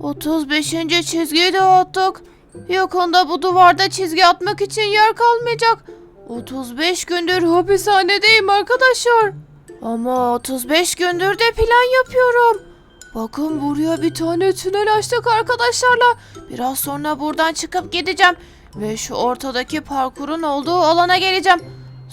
35. çizgiyi de attık. Yakında bu duvarda çizgi atmak için yer kalmayacak. 35 gündür hapishanedeyim arkadaşlar. Ama 35 gündür de plan yapıyorum. Bakın buraya bir tane tünel açtık arkadaşlarla. Biraz sonra buradan çıkıp gideceğim. Ve şu ortadaki parkurun olduğu alana geleceğim.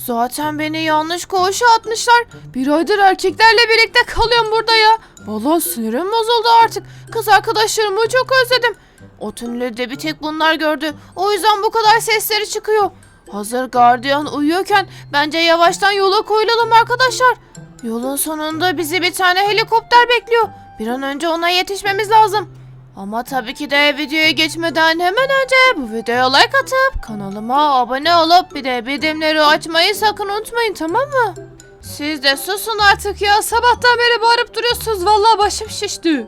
Zaten beni yanlış koğuşa atmışlar. Bir aydır erkeklerle birlikte kalıyorum burada ya. Vallahi sinirim bozuldu artık. Kız arkadaşlarımı çok özledim. O tüneli de bir tek bunlar gördü. O yüzden bu kadar sesleri çıkıyor. Hazır gardiyan uyuyorken bence yavaştan yola koyulalım arkadaşlar. Yolun sonunda bizi bir tane helikopter bekliyor. Bir an önce ona yetişmemiz lazım. Ama tabii ki de videoya geçmeden hemen önce bu videoya like atıp kanalıma abone olup bir de bildirimleri açmayı sakın unutmayın tamam mı? Siz de susun artık ya sabahtan beri bağırıp duruyorsunuz vallahi başım şişti.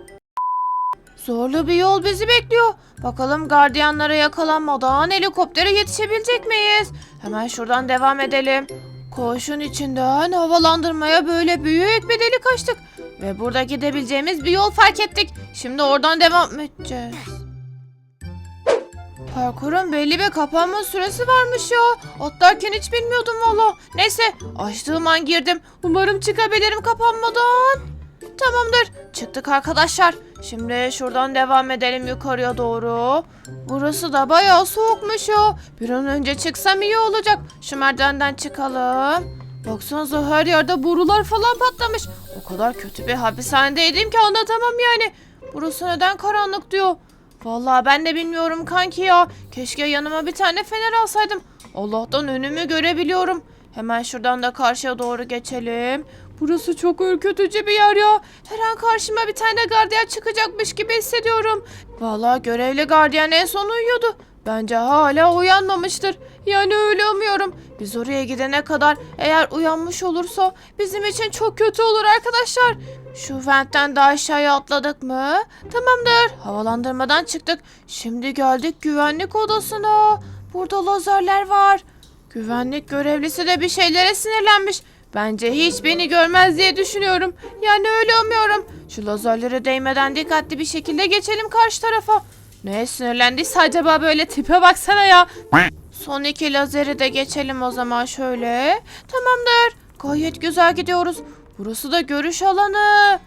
Zorlu bir yol bizi bekliyor. Bakalım gardiyanlara yakalanmadan helikoptere yetişebilecek miyiz? Hemen şuradan devam edelim. Koğuşun içinden havalandırmaya böyle büyük bir delik açtık. Ve burada gidebileceğimiz bir yol fark ettik. Şimdi oradan devam edeceğiz. Parkurun belli bir kapanma süresi varmış ya. Atlarken hiç bilmiyordum valla. Neyse açtığım an girdim. Umarım çıkabilirim kapanmadan. Tamamdır. Çıktık arkadaşlar. Şimdi şuradan devam edelim yukarıya doğru. Burası da bayağı soğukmuş ya. Bir an önce çıksam iyi olacak. Şu merdivenden çıkalım. Baksanıza her yerde borular falan patlamış. Kadar kötü bir hapishanedeydim ki anlatamam yani. Burası neden karanlık diyor. Vallahi ben de bilmiyorum kanki ya. Keşke yanıma bir tane fener alsaydım. Allah'tan önümü görebiliyorum. Hemen şuradan da karşıya doğru geçelim. Burası çok ürkütücü bir yer ya. Her an karşıma bir tane gardiyan çıkacakmış gibi hissediyorum. Vallahi görevli gardiyan en son uyuyordu. Bence hala uyanmamıştır. Yani öyle umuyorum. Biz oraya gidene kadar eğer uyanmış olursa bizim için çok kötü olur arkadaşlar. Şu ventten de aşağıya atladık mı? Tamamdır. Havalandırmadan çıktık. Şimdi geldik güvenlik odasına. Burada lazerler var. Güvenlik görevlisi de bir şeylere sinirlenmiş. Bence hiç beni görmez diye düşünüyorum. Yani öyle umuyorum. Şu lazerlere değmeden dikkatli bir şekilde geçelim karşı tarafa. Neye sinirlendiyse acaba böyle tipe baksana ya. Son iki lazeri de geçelim o zaman şöyle. Tamamdır. Gayet güzel gidiyoruz. Burası da görüş alanı.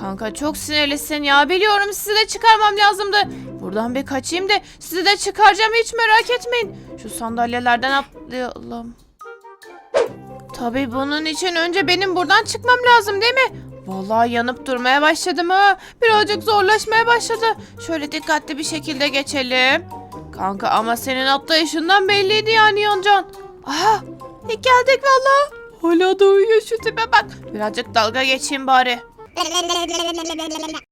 Kanka çok sinirlisin ya. Biliyorum sizi de çıkarmam lazımdı. Buradan bir kaçayım da sizi de çıkaracağım hiç merak etmeyin. Şu sandalyelerden atlayalım. Tabii bunun için önce benim buradan çıkmam lazım değil mi? Vallahi yanıp durmaya başladım ha. Birazcık zorlaşmaya başladı. Şöyle dikkatli bir şekilde geçelim. Kanka ama senin atlayışından belliydi yani Yoncan. Aha e, geldik vallahi. Hala da uyuyor şu tipe bak. Birazcık dalga geçeyim bari.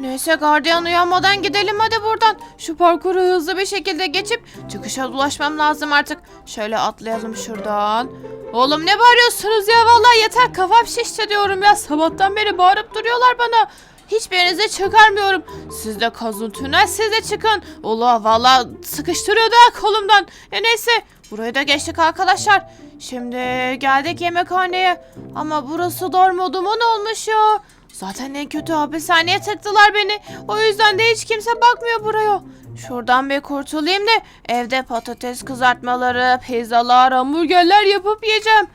Neyse gardiyan uyanmadan gidelim hadi buradan. Şu parkuru hızlı bir şekilde geçip çıkışa ulaşmam lazım artık. Şöyle atlayalım şuradan. Oğlum ne bağırıyorsunuz ya vallahi yeter kafam şişti diyorum ya. Sabahtan beri bağırıp duruyorlar bana. Hiçbirinize çıkarmıyorum. Siz de kazın tünel siz de çıkın. Allah vallahi sıkıştırıyor da kolumdan. E neyse burayı da geçtik arkadaşlar. Şimdi geldik yemekhaneye. Ama burası darmaduman olmuş ya. Zaten en kötü hapishaneye tıktılar beni. O yüzden de hiç kimse bakmıyor buraya. Şuradan bir kurtulayım da evde patates kızartmaları, pizzalar, hamburgerler yapıp yiyeceğim.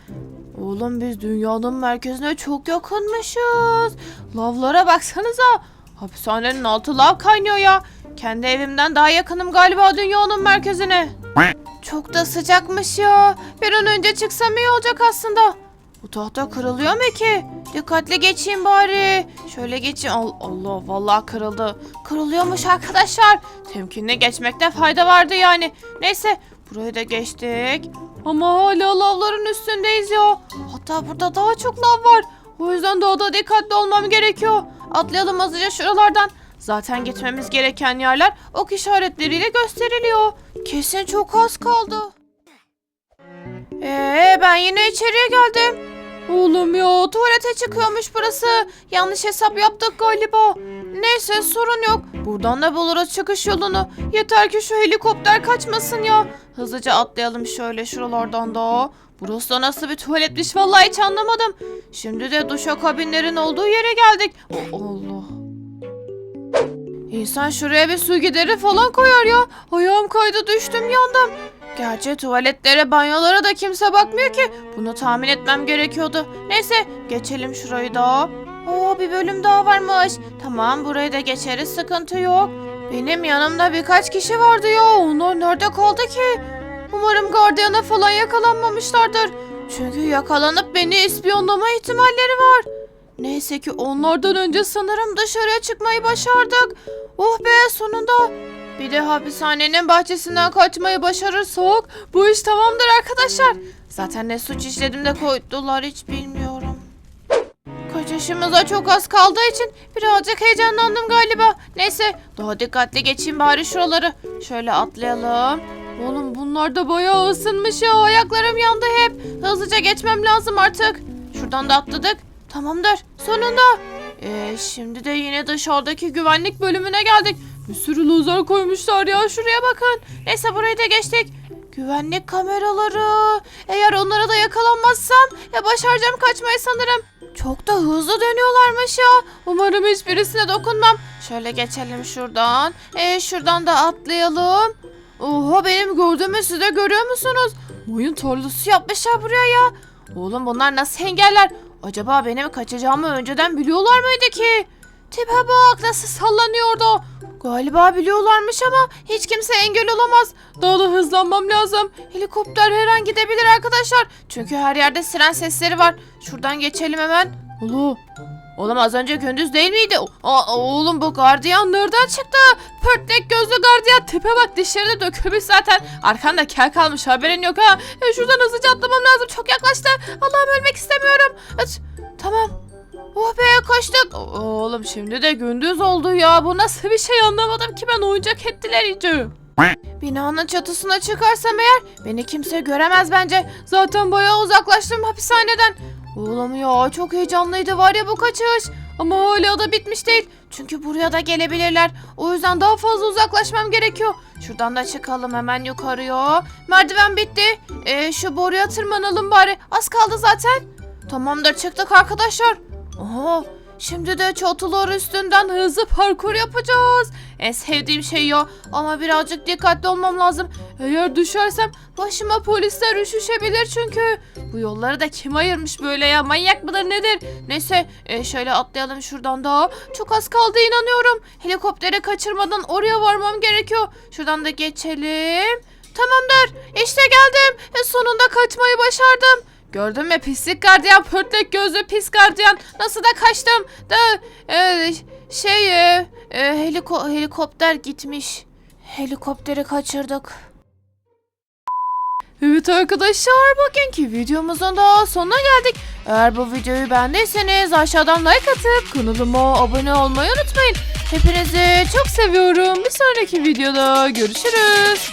Oğlum biz dünyanın merkezine çok yakınmışız. Lavlara baksanıza. Hapishanenin altı lav kaynıyor ya. Kendi evimden daha yakınım galiba dünyanın merkezine. Çok da sıcakmış ya. Bir an önce çıksam iyi olacak aslında. Bu tahta kırılıyor mu ki? Dikkatli geçeyim bari. Şöyle geçeyim. Al- Allah vallahi kırıldı. Kırılıyormuş arkadaşlar. Temkinli geçmekte fayda vardı yani. Neyse burayı da geçtik. Ama hala lavların üstündeyiz ya. Hatta burada daha çok lav var. O yüzden doğada dikkatli olmam gerekiyor. Atlayalım hızlıca şuralardan. Zaten gitmemiz gereken yerler ok işaretleriyle gösteriliyor. Kesin çok az kaldı. Ee ben yine içeriye geldim. Oğlum ya tuvalete çıkıyormuş burası. Yanlış hesap yaptık galiba. Neyse sorun yok. Buradan da buluruz çıkış yolunu. Yeter ki şu helikopter kaçmasın ya. Hızlıca atlayalım şöyle şuralardan da. Burası da nasıl bir tuvaletmiş vallahi hiç anlamadım. Şimdi de duşakabinlerin olduğu yere geldik. Allah. İnsan şuraya bir su gideri falan koyar ya. Ayağım kaydı düştüm yandım. Gerçi tuvaletlere, banyolara da kimse bakmıyor ki. Bunu tahmin etmem gerekiyordu. Neyse geçelim şurayı da. Oo bir bölüm daha varmış. Tamam burayı da geçeriz sıkıntı yok. Benim yanımda birkaç kişi vardı ya. Onlar nerede kaldı ki? Umarım gardiyana falan yakalanmamışlardır. Çünkü yakalanıp beni ispiyonlama ihtimalleri var. Neyse ki onlardan önce sanırım dışarıya çıkmayı başardık. Oh be sonunda. Bir de hapishanenin bahçesinden kaçmayı başarırsak bu iş tamamdır arkadaşlar. Zaten ne suç işledim de koydular hiç bilmiyorum. Kaçışımıza çok az kaldığı için birazcık heyecanlandım galiba. Neyse daha dikkatli geçeyim bari şuraları. Şöyle atlayalım. Oğlum bunlar da bayağı ısınmış ya. Ayaklarım yandı hep. Hızlıca geçmem lazım artık. Şuradan da atladık. Tamamdır. Sonunda. Ee, şimdi de yine dışarıdaki güvenlik bölümüne geldik. Bir sürü lazer koymuşlar ya. Şuraya bakın. Neyse burayı da geçtik. Güvenlik kameraları. Eğer onlara da yakalanmazsam ya başaracağım kaçmayı sanırım. Çok da hızlı dönüyorlarmış ya. Umarım hiçbirisine dokunmam. Şöyle geçelim şuradan. Ee, şuradan da atlayalım. Oha benim gördüğümü siz de görüyor musunuz? Oyun tarlası yapmışlar buraya ya. Oğlum bunlar nasıl engeller? Acaba benim kaçacağımı önceden biliyorlar mıydı ki? Tipe bak nasıl sallanıyordu. Galiba biliyorlarmış ama hiç kimse engel olamaz. Daha da hızlanmam lazım. Helikopter her an gidebilir arkadaşlar. Çünkü her yerde siren sesleri var. Şuradan geçelim hemen. Ulu. Oğlum az önce gündüz değil miydi? Aa, oğlum bu gardiyan nereden çıktı? Pörtlek gözlü gardiyan. Tipe bak dişleri dökülmüş zaten. Arkanda kel kalmış haberin yok ha. E, şuradan hızlıca atlamam lazım. Çok yaklaştı. Allah'ım ölmek istemiyorum. Evet, tamam. Oh be kaçtık. Oğlum şimdi de gündüz oldu ya. Bu nasıl bir şey anlamadım ki ben oyuncak ettiler iyice. Binanın çatısına çıkarsam eğer beni kimse göremez bence. Zaten bayağı uzaklaştım hapishaneden. Oğlum ya çok heyecanlıydı var ya bu kaçış. Ama hala da bitmiş değil. Çünkü buraya da gelebilirler. O yüzden daha fazla uzaklaşmam gerekiyor. Şuradan da çıkalım hemen yukarıya. Merdiven bitti. Ee, şu boruya tırmanalım bari. Az kaldı zaten. Tamamdır çıktık arkadaşlar. Oha şimdi de çatılar üstünden hızlı parkur yapacağız. En sevdiğim şey ya ama birazcık dikkatli olmam lazım. Eğer düşersem başıma polisler üşüşebilir çünkü. Bu yolları da kim ayırmış böyle ya manyak mıdır nedir? Neyse e, şöyle atlayalım şuradan da. Çok az kaldı inanıyorum. Helikoptere kaçırmadan oraya varmam gerekiyor. Şuradan da geçelim. Tamamdır işte geldim. E, sonunda kaçmayı başardım. Gördün mü pislik gardiyan pörtlek gözlü pis gardiyan nasıl da kaçtım da e, şey e, e, heliko- helikopter gitmiş helikopteri kaçırdık. Evet arkadaşlar bugünkü videomuzun da sonuna geldik. Eğer bu videoyu beğendiyseniz aşağıdan like atıp kanalıma abone olmayı unutmayın. Hepinizi çok seviyorum. Bir sonraki videoda görüşürüz.